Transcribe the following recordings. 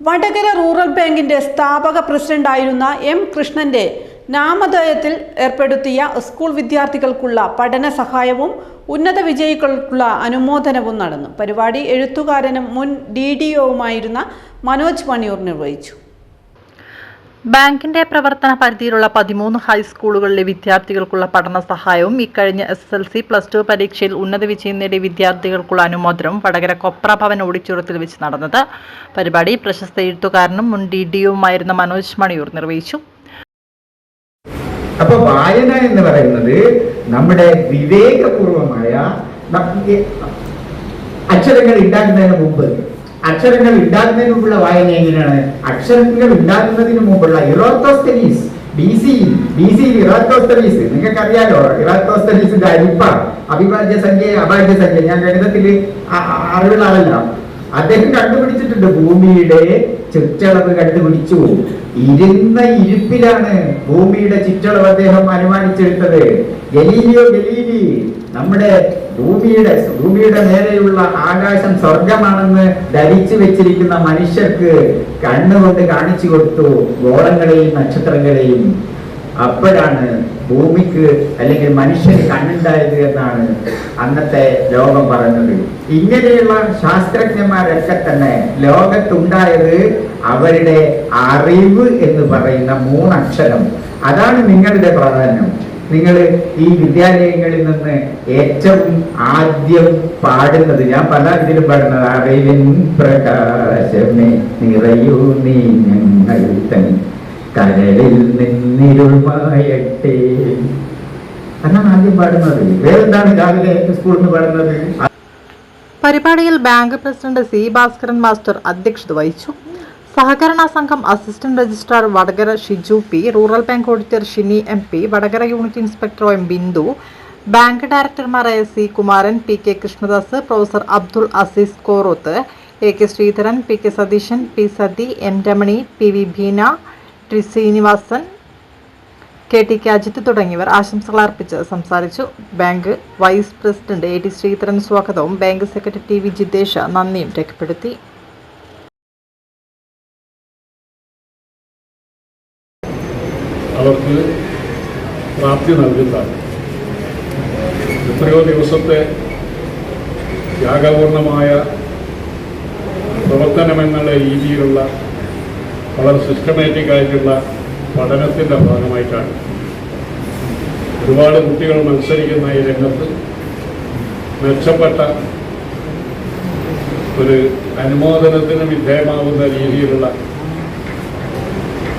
Vadakara rural ബാങ്കിന്റെ സ്ഥാപക പ്രസിഡന്റായിരുന്ന എം കൃഷ്ണന്റെ നാമധേയത്തിൽ ഏർപ്പെടുത്തിയ സ്കൂൾ വിദ്യാർത്ഥികൾക്കുള്ള പഠന സഹായവും ഉന്നത വിജയികൾക്കുള്ള അനുമോദനവും നടന്നു. പരിപാടി എഴുത്തുകാരനും മുൻ ഡി ഡി മനോജ് മണിയൂർ നിർവഹിച്ചു. ബാങ്കിന്റെ പ്രവർത്തന പരിധിയിലുള്ള പതിമൂന്ന് ഹൈസ്കൂളുകളിലെ വിദ്യാർത്ഥികൾക്കുള്ള പഠന സഹായവും ഇക്കഴിഞ്ഞ S L C plus two പരീക്ഷയിൽ ഉന്നത വിജയം നേടിയ വിദ്യാർത്ഥികൾക്കുള്ള അനുമോദനവും വടകര കൊപ്ര ഭവൻ ഓഡിറ്റോറിയത്തിൽ വെച്ച് നടന്നത്. പരിപാടി പ്രശസ്ത എഴുത്തുകാരനും മുൻ ഡി ഡി ഒമായിരുന്ന മനോജ് മണിയൂർ നിർവഹിച്ചു. അപ്പൊ വായന എന്ന് പറയുന്നത് നമ്മുടെ വിവേകപൂർവമായ അക്ഷരങ്ങൾ ഉണ്ടാക്കുന്നതിന് മുമ്പ് അക്ഷരങ്ങൾ ഉണ്ടാകുന്നതിന് മുമ്പുള്ള വായന എങ്ങനെയാണ്? അക്ഷരങ്ങൾ ഉണ്ടാകുന്നതിന് മുമ്പുള്ള Eratosthenes B C B C Eratosthenes നിങ്ങൾക്ക് അറിയാലോ ഇറാത്തോസ്തനീസിന്റെ അരിപ്പ അവിഭാജ്യ സംഖ്യ അഭാജ്യ സംഖ്യ. ഞാൻ ഗണിതത്തിൽ അറിവുള്ള ആളല്ല. അദ്ദേഹം കണ്ടുപിടിച്ചിട്ടുണ്ട് ഭൂമിയുടെ ചുറ്റളവ് കണ്ടുപിടിച്ചു. ഇരുന്ന ഇരിപ്പിലാണ് ഭൂമിയുടെ ചുറ്റളവ് അദ്ദേഹം അനുമാനിച്ചെടുത്തത്. ഗലീലിയോ ഗലീലി നമ്മുടെ ഭൂമിയുടെ ഭൂമിയുടെ നേരെയുള്ള ആകാശം സ്വർഗമാണെന്ന് ധരിച്ചു വെച്ചിരിക്കുന്ന മനുഷ്യർക്ക് കണ്ണുകൊണ്ട് കാണിച്ചു കൊടുത്തു ഗോളങ്ങളെയും നക്ഷത്രങ്ങളെയും. അപ്പോഴാണ് ഭൂമിക്ക് അല്ലെങ്കിൽ മനുഷ്യന് കണ്ണുണ്ടായത് എന്നാണ് അന്നത്തെ ലോകം പറഞ്ഞത്. ഇങ്ങനെയുള്ള ശാസ്ത്രജ്ഞന്മാരൊക്കെ തന്നെ ലോകത്തുണ്ടായത് അവരുടെ അറിവ് എന്ന് പറയുന്ന മൂന്നക്ഷരം. അതാണ് നിങ്ങളുടെ പ്രാധാന്യം. നിങ്ങൾ ഈ വിദ്യാലയങ്ങളിൽ നിന്ന് ഏറ്റവും ആദ്യം പാടുന്നത് ഞാൻ പല ഇതിലും പാടുന്നത് അറിവിൻ പ്രകാശമേ നിറയൂ നീ ഞങ്ങൾ തൻ കരളിൽ നിന്നിരുമായട്ടെ. അതാണ് ആദ്യം പാടുന്നത്. വേറെന്താണ് രാവിലെ സ്കൂളിൽ നിന്ന് പാടുന്നത്? പരിപാടിയിൽ bank president C Bhaskaran master അധ്യക്ഷത വഹിച്ചു. സഹകരണ സംഘം assistant registrar Vadakara Shiju P rural bank auditor Shini M P Vadakara unit inspector M Bindu bank ഡയറക്ടർമാരായ C Kumaran P K Krishnadas professor Abdul Azeez Koroth A K Sreedharan P K Satheesan P Sathi M Ramani P V Bheena T Sreenivasan K T K Ajith തുടങ്ങിയവർ ആശംസകൾ അർപ്പിച്ച് സംസാരിച്ചു. Bank vice president A T Sreedharan സ്വാഗതവും bank secretary T V Jithesh നന്ദിയും രേഖപ്പെടുത്തി. അവർക്ക് പ്രാപ്തി നൽകുന്നതാണ്. എത്രയോ ദിവസത്തെ ത്യാഗപൂർണമായ പ്രവർത്തനമെന്നുള്ള രീതിയിലുള്ള വളരെ സിസ്റ്റമാറ്റിക് ആയിട്ടുള്ള പഠനത്തിന്റെ ഭാഗമായിട്ടാണ്. ഒരുപാട് കുട്ടികൾ മത്സരിക്കുന്ന ഈ രംഗത്ത് മെച്ചപ്പെട്ട ഒരു അനുമോദനത്തിന് വിധേയമാവുന്ന രീതിയിലുള്ള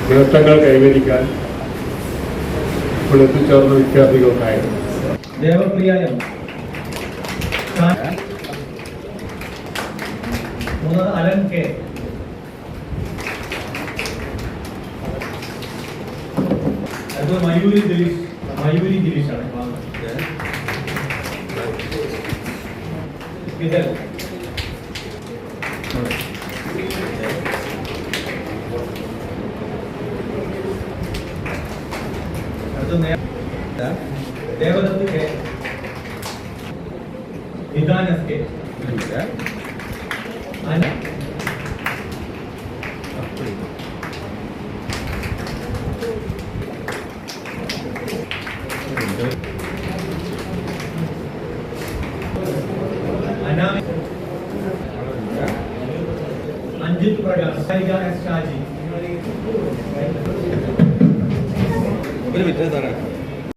നേട്ടങ്ങൾ കൈവരിക്കാൻ ഇവിടെ എത്തിച്ചേർന്ന വിദ്യാർത്ഥികൾക്കായിരുന്നു അടുത്തത് നേ- ദേവദത്ത് കെ നിദാനസ് കെ ഒരു മിനിറ്റ് സാറേ